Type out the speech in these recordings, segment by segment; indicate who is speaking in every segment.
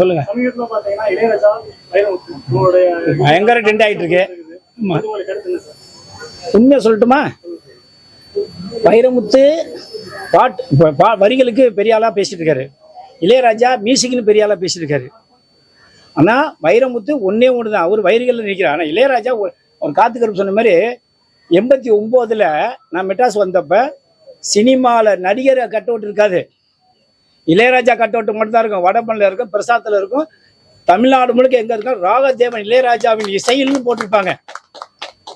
Speaker 1: சொல்லுங்க. பயங்கர டெண்ட் ஆயிட்டு இருக்கு. உண்மையை சொல்லட்டுமா? வைரமுத்து பாட் வரிகளுக்கு பெரிய ஆளா பேசிட்டு இருக்காரு. இளையராஜா மியூசிக்னு பெரிய ஆளா பேசிட்டு இருக்காரு. ஆனா வைரமுத்து ஒன்னே ஒன்று தான் அவர் வரிகளில் நிற்கிறார் ஆனா இளையராஜா அவர் காத்துக்கருப்பு சொன்ன மாதிரி எண்பத்தி ஒம்போதுல நான் மெட்ராஸ் வந்தப்ப சினிமாவில் நடிகர் கட் அவுட் இருக்காது. இளையராஜா கட் அவுட் மட்டும் தான் இருக்கும். வடபனில் இருக்கும் பிரசாத்தில் இருக்கும். தமிழ்நாடு முழுக்க எங்கே இருக்கும் ராகதேவன் இளையராஜாவின் இசையில்னு போட்டிருப்பாங்க.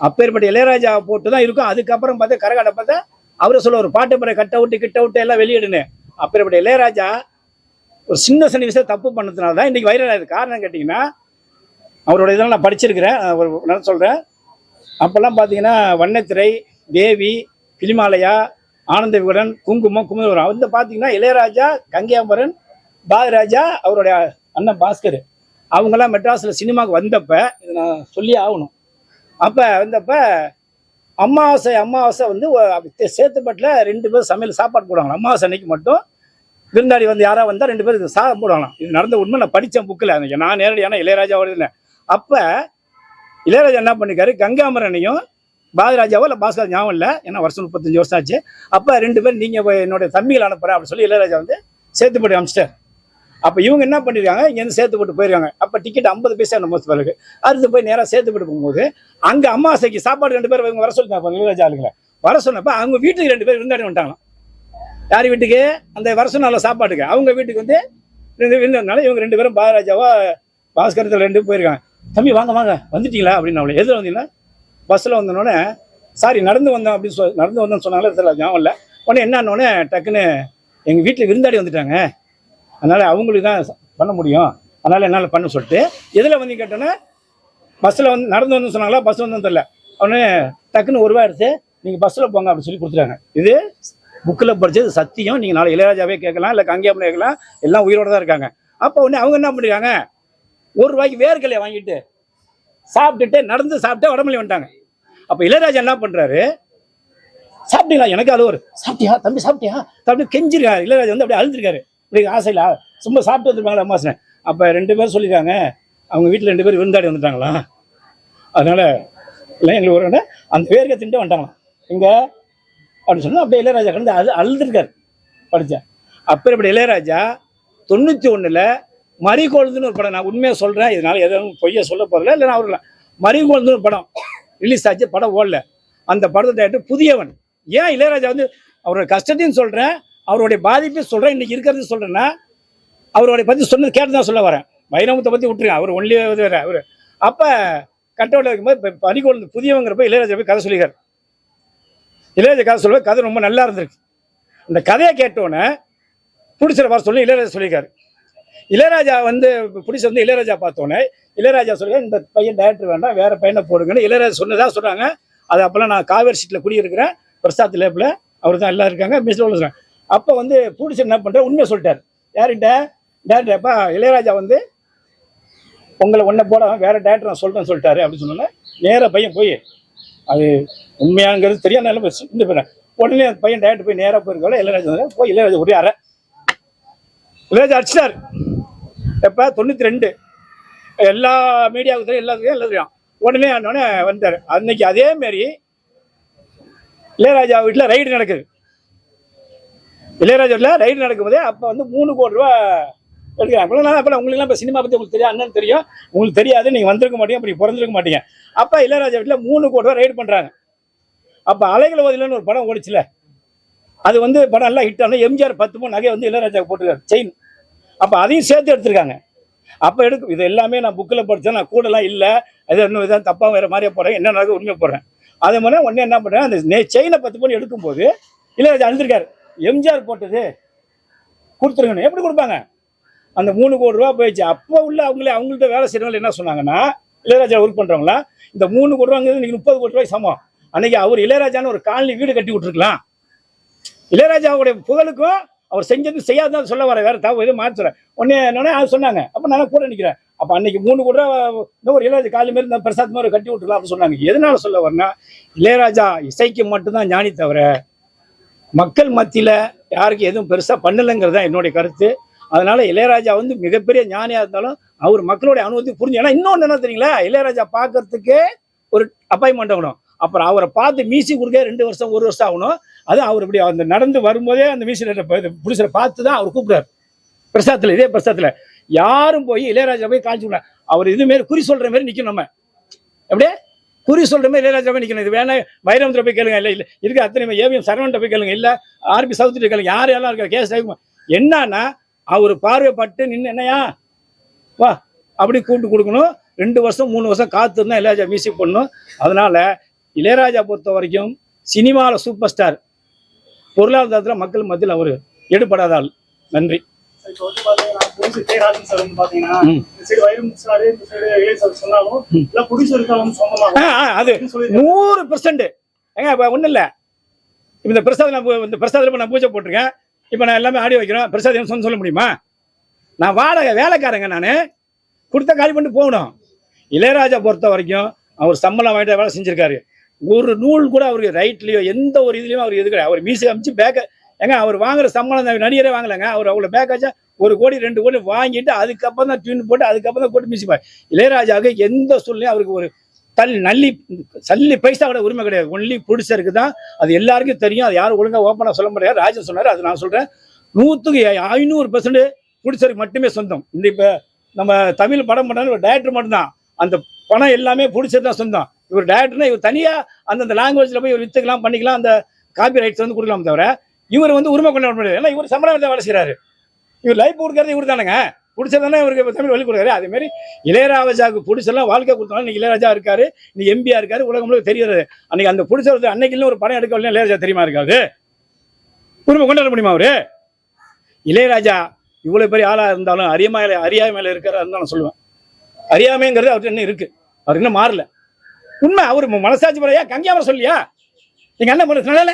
Speaker 1: அப்பேற்பட்ட இளையராஜா போட்டு தான் இருக்கும். அதுக்கப்புறம் பார்த்தா கரகாட பார்த்தா அவரை சொல்ல ஒரு பாட்டு முறை கட் அவுட்டு கிட்ட அவுட்டு எல்லாம் வெளியிடுன்னு. அப்பேற்பட்ட இளையராஜா ஒரு சின்ன சின்ன விஷயம் தப்பு பண்ணதுனால தான் இன்றைக்கி வைரல் ஆகுது காரணம் கேட்டிங்கன்னா அவரோட இதெல்லாம் நான் படிச்சிருக்கிறேன். நான் நான் சொல்கிறேன் அப்போல்லாம் பார்த்தீங்கன்னா வண்ணத்திரை தேவி பிலிமாலயா ஆனந்த விகடன் குங்குமம் குமுதவரம் வந்து பார்த்தீங்கன்னா இளையராஜா கங்கையாம்பரன் பாரதிராஜா அவருடைய அண்ணன் பாஸ்கர். அவங்கெல்லாம் மெட்ராஸில் சினிமாவுக்கு வந்தப்போ இதை நான் சொல்லி ஆகணும். அப்போ வந்தப்போ அமாவாசை அமாவாசை வந்து சேத்துப்பட்டில் ரெண்டு பேரும் சமையல் சாப்பாடு போடுவாங்க. அமாவாசை அன்னைக்கு மட்டும் விருந்தாடி வந்து யாராவது வந்தால் ரெண்டு பேரும் சாதம் போடுவாங்களாம். இது நடந்த உண்மை நான் படித்தேன் புக்கில் நான் நேரடியான இளையராஜாவோட இருந்தேன் அப்போ இளையராஜா என்ன பண்ணிக்காரு கங்காமரனையும் பாரதிராஜாவோ இல்லை பாஸ்கர் ஞாபகம் இல்லை. ஏன்னா வருஷம் முப்பத்தஞ்சு வருஷம் ஆச்சு. அப்போ ரெண்டு பேரும் நீங்கள் என்னுடைய தம்பிகள் அனுப்புகிறேன் அப்படின்னு சொல்லி இளையராஜா வந்து சேத்துப்பட்டி அமிச்சிட்டார். அப்போ இவங்க என்ன பண்ணிருக்காங்க? இங்கேருந்து சேத்துப்பட்டு போயிருக்காங்க. அப்போ டிக்கெட் ஐம்பது பைசா நம்ம பிறகு அடுத்து போய் நேராக சேத்துப்பட்டு போகும்போது அங்கே அம்மாசைக்கு சாப்பாடு ரெண்டு பேர் இவங்க வர சொல்லிட்டாங்க இளையராஜா ஆளுங்களை. வர சொன்னப்போ அவங்க வீட்டுக்கு ரெண்டு பேர் விருந்தாடி வந்துட்டாங்களாம். யார் வீட்டுக்கு? அந்த வர சொன்னால சாப்பாட்டுக்கு. அவங்க வீட்டுக்கு வந்து ரெண்டு விருந்ததுனால இவங்க ரெண்டு பேரும் பாரராஜாவா பாஸ்கரத்தில் ரெண்டு பேரும் போயிருக்காங்க. தம்பி வாங்க வாங்க. வந்துட்டீங்களா? அப்படின்னு அவளை எதில் வந்தீங்கன்னா பஸ்ஸில் வந்தோடனே சாரி நடந்து வந்தோம் அப்படின்னு சொல் நடந்து வந்தோம்னு சொன்னாங்களே தெரியல ஞாபகம் இல்லை. உடனே என்னன்னொடனே டக்குன்னு எங்கள் வீட்டில் விருந்தாடி வந்துட்டாங்க. அதனால் அவங்களுக்கு தான் பண்ண முடியும். அதனால் என்னால் பண்ண சொல்லிட்டு எதில் வந்து கேட்டோன்னே பஸ்ஸில் வந்து நடந்து வந்து சொன்னாங்களா பஸ் வந்து தெரில உடனே டக்குன்னு ஒரு ரூபா எடுத்து நீங்கள் பஸ்ஸில் போங்க அப்படின்னு சொல்லி கொடுத்துட்டாங்க. இது புக்கில் படித்தது சத்தியம். நீங்கள் நாளை இளையராஜாவே கேட்கலாம் இல்லை கங்கேயம்மன் கேட்கலாம் எல்லாம் உயிரோடு தான் இருக்காங்க. அப்போ உடனே அவங்க என்ன பண்ணிருக்காங்க ஒரு ரூபாய்க்கு வேர்க்கலையை வாங்கிட்டு சாப்பிட்டுட்டு நடந்து சாப்பிட்டு உடம்புல வந்துட்டாங்க. அப்போ இளையராஜா என்ன பண்ணுறாரு சாப்பிட்டீங்களா? எனக்கு அது ஒரு சாப்பிட்டியா? தம்பி சாப்பிட்டியா? தம்பி கெஞ்சிருக்காரு இளையராஜா வந்து அப்படியே அழுந்திருக்காரு இப்படி ஆசையில் சும்மா சாப்பிட்டு வந்துருப்பாங்களா அம்மாசனை. அப்போ ரெண்டு பேரும் சொல்லியிருக்காங்க அவங்க வீட்டில் ரெண்டு பேர் விருந்தாடி வந்துட்டாங்களா? அதனால இல்லை எங்களுக்கு ஒரு அந்த பேருக்கு தின்ட்டு வந்துட்டாங்களாம். இங்கே அப்படின்னு சொன்னால் அப்படியே இளையராஜா கலந்து அது அழுதுருக்காரு. படித்தேன் அப்புறம் இப்படி இளையராஜா தொண்ணூற்றி ஒன்றில் மறிகோல்துன்னு ஒரு படம் நான் உண்மையாக சொல்கிறேன் இதனால் எதுவும் பொய்ய சொல்ல போகிறதில்ல இல்லை நான் அவரில் மறிகொழுந்துன்னு ஒரு படம் ரிலீஸ் ஆச்சு படம் ஓடல. அந்த படத்தை டேரக்டர் புதியவன். ஏன் இளையராஜா வந்து அவரோட கஷ்டத்தையும் சொல்கிறேன் அவருடைய பாதிப்பையும் சொல்கிறேன் இன்றைக்கி இருக்கிறது சொல்கிறேன்னா அவருடைய பற்றி சொன்னது கேட்டு தான் சொல்ல வரேன். வைரமுத்தை பற்றி விட்டுருங்க அவர் ஒன்லி வேறு அவர். அப்போ கட்டோட இருக்கும்போது இப்போ பனிகொழுந்து புதியவங்கிறப்ப இளையராஜா போய் கதை சொல்லிக்கார் இளையராஜா கதை சொல்லுவது கதை ரொம்ப நல்லா இருந்திருக்கு. இந்த கதையை கேட்டோன்னே பிடிச்சிட வர சொல்லி இளையராஜா சொல்லியிருக்காரு. இளையராஜா வந்து பிடிச்சி வந்து இளையராஜா பார்த்தோன்னே இளையராஜா சொல்லுங்க இந்த பையன் டேரக்டர் வேண்டாம் வேறு பையனை போடுங்கன்னு இளையராஜா சொன்னதாக சொல்கிறாங்க அது அப்போல்லாம் நான் காவேரி சீட்டில் குடியிருக்கிறேன் பிரசாத் லேப்பில் அவர் தான் எல்லாம் இருக்காங்க மிஸ்ல சொல்கிறேன் அப்போ வந்து பிடிச்சி என்ன பண்ணுற உண்மையை சொல்லிட்டார். யார்கிட்ட? டேரக்டர் அப்பா இளையராஜா வந்து உங்களை ஒன்றை போட வேறு டேரக்டர் நான் சொல்கிறேன்னு சொல்லிட்டாரு அப்படின்னு சொன்னோன்னே நேராக பையன் போய் அது உண்மையாங்கிறது தெரியாத நிலைமை இந்த பேர் உடனே அந்த பையன் டேரக்டர் போய் நேராக போயிருக்கோம் இளையராஜா போய் இளையராஜா ஒரே இளையராஜா அடிச்சிட்டார். எப்போ தொண்ணூற்றி ரெண்டு. எல்லா மீடியாவுக்கு தெரியும் எல்லாத்துக்கும் எல்லாம் தெரியும். உடனே உடனே வந்தார். அன்னைக்கு அதே மாதிரி இளையராஜா வீட்டில் ரைடு நடக்குது. இளையராஜா வீட்டில் ரைடு நடக்கும்போதே அப்போ வந்து மூணு கோடி ரூபா எடுக்கிறாங்க. அப்போலாம் அப்போ உங்களுக்குலாம் இப்போ சினிமா பற்றி உங்களுக்கு தெரியும் அண்ணன் தெரியும். உங்களுக்கு தெரியாது. நீங்கள் வந்திருக்க மாட்டீங்க. அப்படி பிறந்திருக்க மாட்டீங்க. அப்போ இளையராஜா வீட்டில் மூணு கோடி ரூபா ரைடு பண்ணுறாங்க அப்போ அலைகள் ஓதிலன்னு ஒரு படம் ஓடிச்சுல. அது வந்து படம் எல்லாம் ஹிட் ஆனால் எம்ஜிஆர் பத்து மூணு நகை வந்து இளையராஜாவுக்கு போட்டுருக்காரு. செயின் அப்போ அதையும் சேர்த்து எடுத்திருக்காங்க. அப்போ எடுக்கும் இது எல்லாமே நான் புக்கில் படித்தேன் நான் கூடலாம் இல்லை. அது இன்னும் இதான் தப்பாக வேறு மாதிரியே போடுறேன் என்ன நடக்க உண்மையை போடுறேன் அதே மாதிரி உடனே என்ன பண்ணுறேன் அந்த நே செயினை பத்து பண்ணி எடுக்கும்போது இளையராஜா அழுந்திருக்காரு எம்ஜிஆர் போட்டது கொடுத்துருங்கன்னு. எப்படி கொடுப்பாங்க? அந்த மூணு கோடி ரூபா போயிடுச்சு. அப்போ உள்ள அவங்களே அவங்கள்ட்ட வேலை செய்கிறவங்க என்ன சொன்னாங்கன்னா இளையராஜா ஒர்க் பண்ணுறவங்களா இந்த மூணு கோடி ரூபாங்கிறது இன்னைக்கு முப்பது கோடி ரூபாய் சமம். அன்னைக்கு அவர் இளையராஜான்னு ஒரு காலனி வீடு கட்டி விட்டுருக்கலாம். இளையராஜாவுடைய புகழுக்கும் அவர் செஞ்சது செய்யாதான் சொல்ல வர வேற தவிர எதுவும் மாற்றி சொல்ல உடனே என்னன்னா அது சொன்னாங்க. அப்போ நான் கூட நிற்கிறேன் அப்போ அன்னைக்கு மூணு கூட இன்னும் ஒரு இளையராஜா காலி மாரி இந்த பிரசாத் மாதிரி கட்டி விட்டுலாம் அப்படின்னு சொன்னாங்க. எதனால சொல்ல வரேன்னா இளையராஜா இசைக்கு மட்டும்தான் ஞானி தவிர மக்கள் மத்தியில் யாருக்கு எதுவும் பெருசாக பண்ணலைங்கிறது தான் என்னுடைய கருத்து. அதனால இளையராஜா வந்து மிகப்பெரிய ஞானியா இருந்தாலும் அவர் மக்களுடைய அனுபவத்தை புரிஞ்சு ஏன்னா இன்னொன்று என்ன தெரியுங்களா? இளையராஜா பார்க்கறதுக்கே ஒரு அப்பாயின்மெண்ட் ஆகணும் அப்புறம் அவரை பார்த்து மீசி கொடுக்க ரெண்டு வருஷம் ஒரு வருஷம் ஆகணும். அது அவர் இப்படி அந்த நடந்து வரும்போதே அந்த மீசி புடிச்சரை பார்த்து தான் அவர் கூப்பிடுறாரு. பிரசாதத்தில் இதே பிரசாதத்தில் யாரும் போய் இளையராஜா போய் காமிச்சு விட அவர் இது மாரி குறி சொல்கிற மாதிரி நிற்கணும் நம்ம. அப்படியே குறி சொல்கிற மாதிரி இளையராஜா போய் நிற்கணும் இது வேணா வைரமுத்திர போய் கேளுங்க. இல்லை இல்லை இருக்கு அத்தனை ஏவிஎம் சரவண்ட போய் கேளுங்க. இல்லை ஆர்பி சவுத்திரி கேளுங்க. யார் யாரெல்லாம் இருக்கா கேஸ் ஆகும் என்னன்னா அவர் பார்வைப்பட்டு நின்று என்னையா? வா அப்படி கூப்பிட்டு கொடுக்கணும். ரெண்டு வருஷம் மூணு வருஷம் காத்து இருந்தால் இளையராஜா மியூசிக் பண்ணணும். அதனால இளையராஜா பொறுத்த வரைக்கும் சினிமாவில் சூப்பர் ஸ்டார் பொருளாதாரத்தில் மக்கள் மத்தியில் அவர் எடுபடாத ஆள் நன்றி அது நூறு பெர்சன்ட் ஏங்க இப்போ ஒன்றும் இல்லை. இந்த பிரசாதம் நான் இந்த பிரசாதத்தில் நான் பூஜை போட்டிருக்கேன். இப்போ நான் எல்லாமே ஆடி வைக்கிறேன் பிரசாதம் சொன்ன சொல்ல முடியுமா? நான் வாடகை வேலைக்காரங்க நான். கொடுத்த காலி பண்ணிட்டு போகணும். இளையராஜா பொறுத்த வரைக்கும் அவர் சம்பளம் வாங்கிட்டு வேலை செஞ்சிருக்காரு. ஒரு நூல் கூட அவருக்கு ரைட்லயோ எந்த ஒரு இதுலயும் அவர் எது கிடையாது. அவர் மீசை அமைச்சு பேக்க ஏங்க அவர் வாங்குற சம்பளம் நடிகரே வாங்கலைங்க. அவர் அவ்வளோ பேக் ஆச்சா ஒரு கோடி ரெண்டு கோடி வாங்கிட்டு அதுக்கப்புறம் தான் டியூன் போட்டு அதுக்கப்புறம் தான் போட்டு மியூசிக் இளையராஜாவுக்கு எந்த சூழ்நிலையும் அவருக்கு ஒரு தல் நல்லி சல்லி பைசா கூட உரிமை கிடையாது. ஒன்லி பிடிச்சருக்கு தான் அது எல்லாருக்கும் தெரியும். அது யாரும் ஒழுங்கா ஓப்பனாக சொல்ல முடியாது. ராஜன் சொன்னார் அது நான் சொல்றேன். நூற்றுக்கு ஐநூறு பெர்சன்ட் பிடிச்சருக்கு மட்டுமே சொந்தம். இந்த இப்போ நம்ம தமிழ் படம் பண்ணாலும் ஒரு டேரக்டர் மட்டும்தான். அந்த பணம் எல்லாமே பிடிச்சது தான் சொந்தம். இவர் டேரக்டர்னா இவர் தனியாக அந்தந்த லாங்குவேஜில் போய் இவர் வித்துக்கலாம் பண்ணிக்கலாம் அந்த காப்பி ரைட்ஸ் வந்து கொடுக்கலாம் தவிர இவர் வந்து உரிமை கொண்டாட முடியாது ஏன்னா இவர் சம்பளம் தான் வேலை செய்கிறாரு இவர் லைஃப் கொடுக்கறது இவர் தானேங்க. பிடிச்சதானே இவருக்கு தமிழ் வழி கொடுக்குறாரு. அதேமாரி இளையராஜாவுக்கு பிடிச்செல்லாம் வாழ்க்கை கொடுத்தாலும் இன்னைக்கு இளையராஜா இருக்காரு இன்னைக்கு எம்பியா இருக்காரு உலகம் முழுக்க தெரியாது அன்னைக்கு அந்த பிடிச்ச அன்னைக்குன்னு ஒரு படம் எடுக்கவில்லை இளையராஜா தெரியுமா இருக்காது? உரிமை கொண்டாட முடியுமா அவரு? இளையராஜா இவ்வளோ பெரிய ஆளாக இருந்தாலும் அறியாமையில அறியாமையில இருக்கிறா இருந்தாலும் சொல்லுவேன். அறியாமைங்கிறது அவர்கிட்ட இன்னும் இருக்குது அவர் இன்னும் மாறல. உண்மை அவர் மனசாட்சி பறையா கங்கியாம சொல்லியா? எங்க அண்ணன் பண்ண நல்ல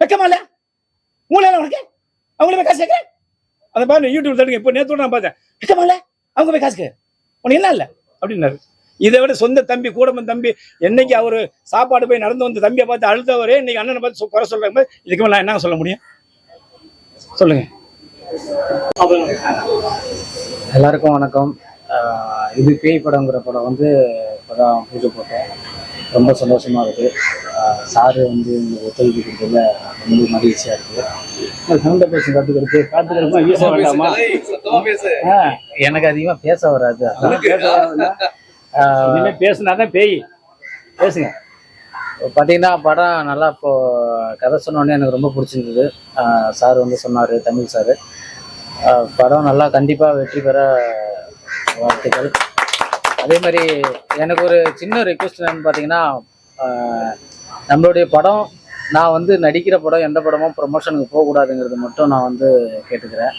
Speaker 1: வெக்கமா இல்ல? மூலையில உனக்கு? அவங்கள போய் காசு கேட்க அதை பாருங்க யூடியூப் தடுங்க இப்போ நேற்று நான் பார்த்தேன். வெக்கமா இல்ல? அவங்க போய் காசு கேட்க உனக்கு என்ன இல்ல? அப்படின்னாரு. இதை விட சொந்த தம்பி கூடமன் தம்பி என்னைக்கு அவரு சாப்பாடு போய் நடந்து வந்த தம்பியை பார்த்து அழுத்தவரே இன்னைக்கு அண்ணனை பார்த்து குறை சொல்றாங்க இதுக்கு மேல நான் என்ன சொல்ல முடியும்? சொல்லுங்க.
Speaker 2: எல்லாருக்கும் வணக்கம். இது பேய் படங்கிற படம் வந்து இப்போதான் பூஜை போட்டோம். ரொம்ப சந்தோஷமா இருக்கு ஆஹ் சாரு வந்து எங்களுக்கு ஒத்துழைப்பு கொடுத்ததுல ரொம்ப மகிழ்ச்சியா இருக்கு.
Speaker 1: சவுண்ட பேசி கத்துக்கிறது காத்துக்கிறதுக்கும் ஈஸியா வேண்டாமா?
Speaker 2: எனக்கு அதிகமா பேச வராது
Speaker 1: அதெல்லாம் பேச வேண்டாம்ல.
Speaker 2: ஆஹ்
Speaker 1: இனிமே பேசுனாதான் பேய். பேசுங்க.
Speaker 2: பார்த்தீங்கன்னா படம் நல்லா இப்போ கதை சொன்னோடனே எனக்கு ரொம்ப பிடிச்சிருந்தது. சார் வந்து சொன்னார் தமிழ் சார். படம் நல்லா கண்டிப்பாக வெற்றி பெற வாழ்த்துக்கள். அதே மாதிரி எனக்கு ஒரு சின்ன ரெக்வஸ்ட் என்னன்னு பார்த்தீங்கன்னா நம்மளுடைய படம் நான் வந்து நடிக்கிற படம் எந்த படமும் ப்ரொமோஷனுக்கு போகக்கூடாதுங்கிறது மட்டும் நான் வந்து கேட்டுக்கிறேன்.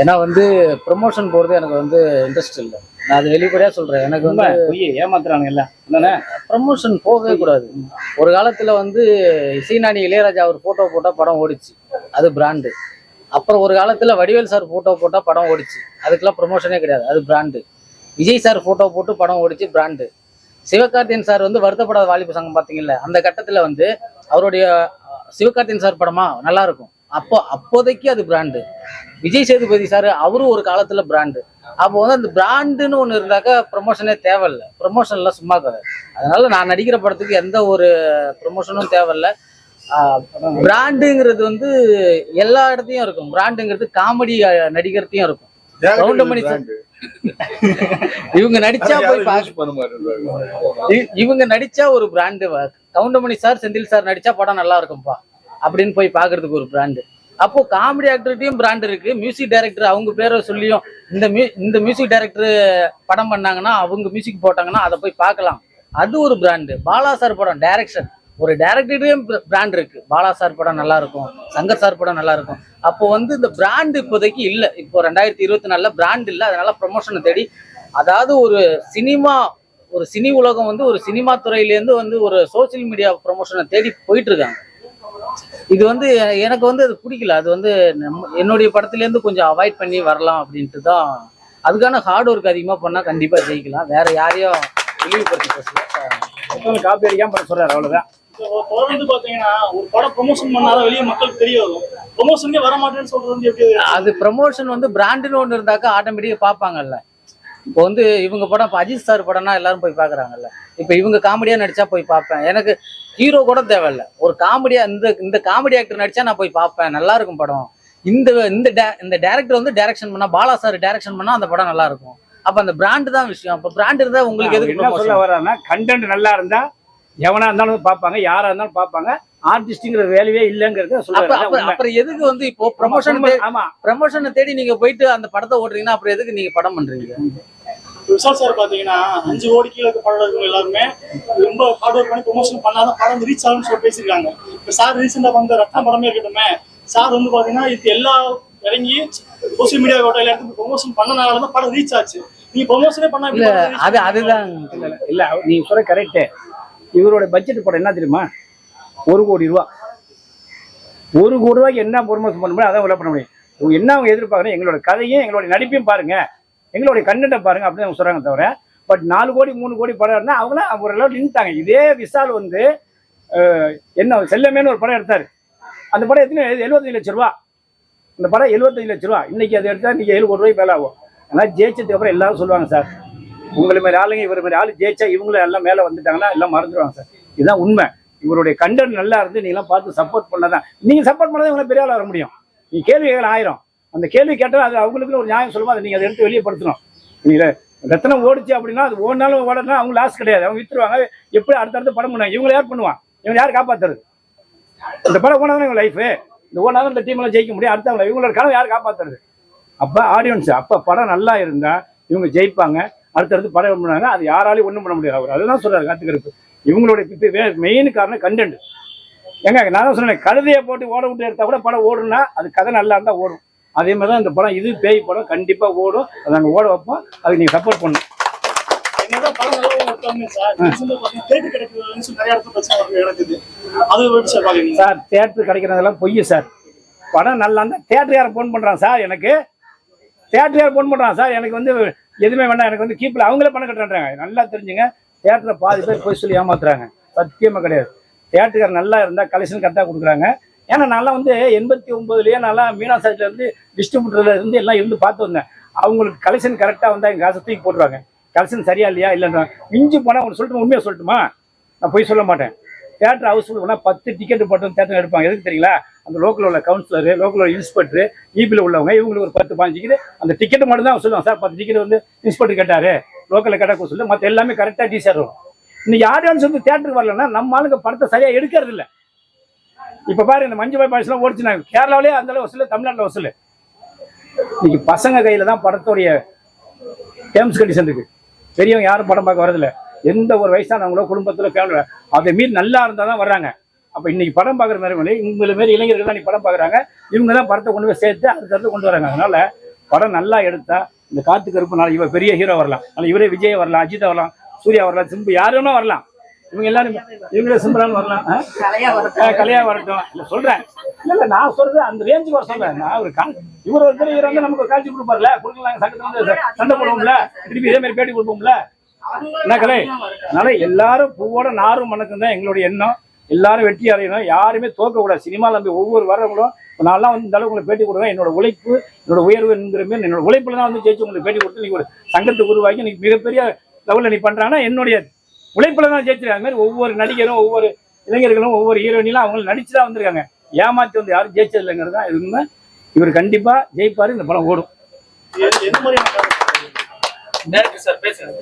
Speaker 2: ஏன்னா வந்து ப்ரொமோஷன் போகிறது எனக்கு வந்து இன்ட்ரெஸ்ட் இல்லை. நான் அது வெளிப்படையாக சொல்கிறேன் எனக்கு வந்து
Speaker 1: ஏமாத்துறானுங்க எல்லாம் என்னண்ணே?
Speaker 2: ப்ரமோஷன் போகவே கூடாது. ஒரு காலத்துல வந்து இசைஞானி இளையராஜா அவர் போட்டோ போட்டா படம் ஓடிச்சு. அது பிராண்டு அப்புறம் ஒரு காலத்துல வடிவேல் சார் போட்டோ போட்டா படம் ஓடிச்சு. அதுக்கெல்லாம் ப்ரொமோஷனே கிடையாது. அது பிராண்டு விஜய் சார் போட்டோ போட்டு படம் ஓடிச்சு பிராண்டு சிவகார்த்தியன் சார் வந்து வருத்தப்படாத வாலிப சங்கம் பார்த்தீங்கல்ல அந்த கட்டத்துல வந்து அவருடைய சிவகார்த்தியன் சார் படமா நல்லா இருக்கும். அப்போ அப்போதைக்கு அது பிராண்டு விஜய் சேதுபதி சார் அவரும் ஒரு காலத்துல பிராண்டு அப்போ வந்து அந்த பிராண்டுன்னு ஒன்று இருந்தாக்கா ப்ரொமோஷனே தேவையில்லை. ப்ரொமோஷன்லாம் சும்மா கதை அதனால நான் நடிக்கிற படத்துக்கு எந்த ஒரு ப்ரொமோஷனும் தேவையில்ல. பிராண்டுங்கிறது வந்து எல்லா இடத்தையும் இருக்கும். பிராண்டுங்கிறது காமெடி நடிகர்த்தையும் இருக்கும். கவுண்டமணி சார் இவங்க நடிச்சா போய் இவங்க நடிச்சா ஒரு brand Goundamani sir Senthil sir நடிச்சா படம் நல்லா இருக்கும்பா? அப்படின்னு போய் பாக்குறதுக்கு ஒரு பிராண்டு அப்போ காமெடி ஆக்டர்கிட்டயும் பிராண்ட் இருக்கு. மியூசிக் டைரக்டர் அவங்க பேரை சொல்லியும் இந்த மியூ இந்த மியூசிக் டைரக்டர் படம் பண்ணாங்கன்னா அவங்க மியூசிக் போட்டாங்கன்னா அதை போய் பார்க்கலாம். அது ஒரு பிராண்டு பாலா சார் படம் டைரக்ஷன் ஒரு டேரக்டரையும் பிராண்ட் இருக்கு. பாலா சார் படம் நல்லா இருக்கும் சங்கர் சார் படம் நல்லா இருக்கும் அப்போ வந்து இந்த பிராண்ட் இப்போதைக்கு இல்லை. இப்போ ரெண்டாயிரத்தி இருபத்தி நாலுல பிராண்ட் இல்லை. அதனால ப்ரொமோஷனை தேடி அதாவது ஒரு சினிமா ஒரு சினி உலகம் வந்து ஒரு சினிமா துறையிலேருந்து வந்து ஒரு சோஷியல் மீடியா ப்ரொமோஷனை தேடி போயிட்டு இருக்காங்க இது வந்து எனக்கு வந்து அது பிடிக்கல. அது வந்து என்னுடைய படத்துலேருந்து கொஞ்சம் அவாய்ட் பண்ணி வரலாம் அப்படின்ட்டு தான் அதுக்கான ஹார்ட் ஒர்க் அதிகமாக பண்ணால் கண்டிப்பாக ஜெயிக்கலாம். வேற யாரையும் இழிவுபடுத்தி பேசலாம்
Speaker 1: காப்பி அடிக்காமல் பண்ண சொல்கிறார் அவ்வளோதான்
Speaker 3: தொடர்ந்து பாத்தீங்கன்னா ஒரு படம் ப்ரொமோஷன் பண்ணாதான் வெளியே மக்களுக்கு தெரிய வரும் வர மாட்டேன்னு சொல்றது வந்து எப்படி
Speaker 2: அது ப்ரமோஷன் வந்து பிராண்டுன்னு ஒன்று இருந்தாக்கா ஆட்டோமேட்டிக்காக பார்ப்பாங்கல்ல. இப்போ வந்து இவங்க படம் இப்போ அஜித் சார் படம்னா எல்லாரும் போய் பார்க்குறாங்கல்ல. இப்போ இவங்க காமெடியாக நடிச்சா போய் பார்ப்பேன். எனக்கு ஹீரோ கூட தேவையில்ல. ஒரு காமெடியா இந்த இந்த காமெடி ஆக்டர் நடிச்சா நான் போய் பார்ப்பேன். நல்லா இருக்கும் படம். இந்த இந்த டே- இந்த டேரக்டர் வந்து டைரக்ஷன் பண்ணா பாலா சார் டைரக்ஷன் பண்ணா அந்த படம் நல்லா இருக்கும். அப்ப அந்த பிராண்ட் தான் விஷயம். அப்ப பிராண்ட் இருந்தா உங்களுக்கு எதுக்கு
Speaker 1: சொல்ல? வர்றாருன்னா கண்டென்ட் நல்லா இருந்தா எவனா இருந்தாலும் பார்ப்பாங்க யாரா இருந்தாலும் பார்ப்பாங்க. ஆர்டிஸ்ட்ங்கிற வேலையே இல்லைங்கிறத உண்மை.
Speaker 2: அப்புறம் எதுக்கு வந்து இப்போ ப்ரமோஷன்
Speaker 1: ஆமா.
Speaker 2: ப்ரமோஷனை தேடி நீங்க போயிட்டு அந்த படத்தை ஓடுறீங்கன்னா அப்புறம் எதுக்கு நீங்க படம் பண்றீங்க?
Speaker 3: விஷால் சார் பாத்தீங்கன்னா அஞ்சு கோடி கீழே இருக்கவங்க எல்லாருமே ரொம்ப ஹார்ட் ஒர்க் பண்ணி ப்ரொமோஷன் பண்ணாதான் படம் ரீச் ஆகும்னு சொல்லி பேசியிருக்காங்க. இப்ப சார் ரீசெண்டா வந்த ரத்ன படமே இருக்கட்டுமே சார் வந்து பாத்தீங்கன்னா இது எல்லா இறங்கி சோசியல் மீடியா கோட்டையில இடத்துக்கு ப்ரொமோஷன் பண்ணனால தான் படம் ரீச் ஆச்சு. நீ ப்ரொமோஷனே பண்ணா
Speaker 2: அது அதுதான்.
Speaker 1: இல்ல, நீங்க சொல்ற கரெக்ட் இவரோட பட்ஜெட் படம் என்ன தெரியுமா? ஒரு கோடி ரூபா. ஒரு கோடி ரூபாய்க்கு என்ன ப்ரொமோஷன் பண்ண முடியும் அதான் உள்ள பண்ண முடியும். என்ன அவங்க எதிர்பார்க்கணும் எங்களோட கதையும் எங்களோட நடிப்பையும் பாருங்க. எங்களுடைய கண்டென்ட்டை பாருங்க அப்படின்னு அவங்க சொல்றாங்க தவிர பட் நாலு கோடி மூணு கோடி படம் இருந்தால் அவங்களாம் ஒரு அளவு நின்றுட்டாங்க இதே விசால் வந்து என்ன செல்லமேன்னு ஒரு படம் எடுத்தார். அந்த படம் எத்தனை எழுபத்தஞ்சு லட்ச ரூபா. அந்த படம் எழுபத்தஞ்சு லட்ச ரூபா. இன்னைக்கு அதை எடுத்தால் இன்னைக்கு ஏழு கோடி ரூபாய் மேலே ஆகும். ஆனால் ஜெயிச்சதுக்கு அப்புறம் எல்லாரும் சொல்லுவாங்க சார் உங்களை மாதிரி ஆளுங்க இவர் மாதிரி ஆளு ஜெயிச்சா இவங்களும் எல்லாம் மேலே வந்துட்டாங்கன்னா எல்லாம் மறந்துடுவாங்க சார். இதுதான் உண்மை. இவருடைய கண்டென்ட் நல்லா இருந்து நீங்களாம் பார்த்து சப்போர்ட் பண்ணாதான். நீங்கள் சப்போர்ட் பண்ணாதான் இவங்களை பெரிய ஆளா வர முடியும். நீ கேள்வி கேட்கல ஆயிரம். அந்த கேள்வி கேட்டால் அது அவங்களுக்கு ஒரு நியாயம் சொல்லுவோம் அதை நீங்கள் அதை எடுத்து வெளியப்படுத்தணும் நீங்கள் ரத்தனம் ஓடிச்சு அப்படின்னா அது ஓடினாலும் ஓடனா அவங்க லாஸ் கிடையாது. அவங்க வித்துருவாங்க. எப்படி அடுத்தடுத்து படம் பண்ணுவாங்க? இவங்களை யார் பண்ணுவான் இவங்க யார் காப்பாற்றுறது இந்த படம் ஓனாதான் இவங்க லைஃபு இந்த ஓனாதான் இந்த டீம்லாம் ஜெயிக்க முடியும். அடுத்தவங்க இவங்களோட கனவு யார் காப்பாற்றுறது அப்போ ஆடியன்ஸ் அப்போ படம் நல்லா இருந்தால் இவங்க ஜெயிப்பாங்க. அடுத்தடுத்து படம் பண்ணாங்க? அது யாராலையும் ஒன்றும் பண்ண முடியாது. அவர் அதுதான் சொல்றாரு காத்துக்கருப்பு இவங்களுடைய மெயின் காரணம் கண்டென்ட் ஏங்க நான் தான் சொன்னேன் கழுதையை போட்டு ஓட விட்டு எடுத்தா கூட படம் ஓடுனா அது கதை நல்லா இருந்தா ஓடும். அதே மாதிரி தான் இந்த படம் இது பேய் படம் கண்டிப்பா ஓடும். அதை நாங்கள் ஓட வைப்போம். அதுக்கு நீங்க சப்போர்ட் பண்ணணும்.
Speaker 3: சார்
Speaker 1: தேட்டர் கிடைக்கிறதெல்லாம் பொய் சார். படம் நல்லா இருந்தால் தேட்டர் ஃபோன் பண்ணுறான் சார் எனக்கு? தேட்டர் ஃபோன் பண்ணுறான் சார்? எனக்கு வந்து எதுவுமே வேண்டாம். எனக்கு வந்து கீப்பில் அவங்களே பணம் கட்டுறாங்க நல்லா தெரிஞ்சுங்க. தேட்டரில் பாதி பேர் போய் சொல்லி ஏமாத்துறாங்க. சத்தியமாக கிடையாது. தேட்டருக்கார் நல்லா இருந்தால் கலெக்ஷன் கரெக்டாக கொடுக்குறாங்க. ஏன்னா நல்லா வந்து எண்பத்தி ஒன்பதுலேயே நல்லா மீனாசாரியில் இருந்து டிஸ்ட்ரிபியூட்டர்ல இருந்து எல்லாம் இருந்து பார்த்து வந்தேன். அவங்களுக்கு கலெக்ஷன் கரெக்டாக வந்தால் எங்கள் காசை தூக்கி போட்டுருவாங்க. கலெக்ஷன் சரியா இல்லையா இல்லைன்றாங்க மிஞ்சி போனால் அவங்க சொல்லிட்டு உண்மையை சொல்லட்டுமா? நான் போய் சொல்ல மாட்டேன். தேட்டர் ஹவுஸ்ஃபுல் பண்ணால் பத்து டிக்கெட் போட்டு தேட்டர் எடுப்பாங்க. எதுக்கு தெரியுங்களா? அந்த லோக்கல் உள்ள கவுன்சிலர் லோக்கல் உள்ள இன்ஸ்பெக்டர் இபியில் உள்ளவங்க இவங்களுக்கு ஒரு பத்து பாஞ்சு டிக்கெட் அந்த டிக்கெட் மட்டும் தான் சொல்லுவாங்க. சார் பத்து டிக்கெட் வந்து இன்ஸ்பெக்டர் கேட்டாரு. லோக்கலில் கேட்டால் சொல்லு. மற்ற எல்லாமே கரெக்டாக டீசர் வரும் இன்னைக்கு ஆடியன்ஸ் வந்து தேட்டருக்கு வரலன்னா நம்ம ஆளுங்க படத்தை சரியாக எடுக்கிறது இல்லை. இப்போ பாரு இந்த மஞ்சள் பாய் பாய்ஸ்லாம் ஓடிச்சுனாங்க. கேரளாவிலே அந்த அளவு வசூல் தமிழ்நாட்டில் வசூல் இன்னைக்கு பசங்க கையில் தான் படத்துடைய டேர்ம்ஸ் கண்டிஷன் இருக்கு. பெரியவங்க யாரும் படம் பார்க்க வரதில்லை எந்த ஒரு வயசானவங்களோ குடும்பத்தில் ஃபேமிலி அதை மீறி நல்லா இருந்தால் தான் வர்றாங்க. அப்போ இன்னைக்கு படம் பார்க்குற மாதிரி இவங்களை மாரி இளைஞர்கள் தான் இன்னைக்கு படம் பார்க்குறாங்க. இவங்க தான் படத்தை கொண்டு போய் சேர்த்து அடுத்த இடத்துல கொண்டு வராங்க. அதனால படம் நல்லா எடுத்தா இந்த காத்து கருப்பு நாள் இவர் பெரிய ஹீரோ வரலாம். நாளை இவரே விஜய் வரலாம் அஜித் வரலாம் சூர்யா வரலாம் சிம்பு யார் வேணா வரலாம். இவங்க எல்லாரும் இவங்களே சிம்பரான் வரலாம். கலையா வரட்டும். இல்ல சொல்றேன். இல்ல இல்ல நான் சொல்றது அந்த ரேஞ்சுக்கு வர சொல்றேன். நான் ஒரு கா- இவர் ஒரு இவர் வந்து நமக்கு காட்சி கொடுப்பார்ல. கொடுக்கலாம் சட்டத்துல வந்து சண்டை போடுவோம்ல. திருப்பி இதே மாதிரி பேட்டி கொடுப்போம்ல. என்ன கலை? அதனால எல்லாரும் பூவோட நாரும் மணக்கும் தான் எங்களுடைய எண்ணம். எல்லாரும் வெற்றி அடையணும். யாருமே தோக்க கூடாது சினிமா நம்பி ஒவ்வொரு வரவங்களும் நான்லாம் வந்து இந்த அளவுக்கு உங்களுக்கு பேட்டி கொடுக்குறேன். என்னோட உழைப்பு என்னோட உயர்வு என்கிற மாதிரி என்னோட உழைப்புல தான் வந்து ஜெயிச்சு உங்களுக்கு பேட்டி கொடுத்து நீங்க ஒரு சங்கத்துக்கு உருவாக்கி நீங்க மிகப்பெரிய லெவலில் நீ பண்றாங்கன்னா என்னுடைய உழைப்புல தான் ஜெயிச்சிருக்காங்க அது மாதிரி ஒவ்வொரு நடிகரும் ஒவ்வொரு இளைஞர்களும் ஒவ்வொரு ஹீரோயினிலும் அவங்க நடிச்சு தான் வந்திருக்காங்க. ஏமாத்தி வந்து யாரும் ஜெயிச்சது இல்லைங்கிறது தான் இது இவர் கண்டிப்பா ஜெயிப்பாரு. இந்த படம் ஓடும்.
Speaker 2: நேருக்கு சார் பேசுங்க.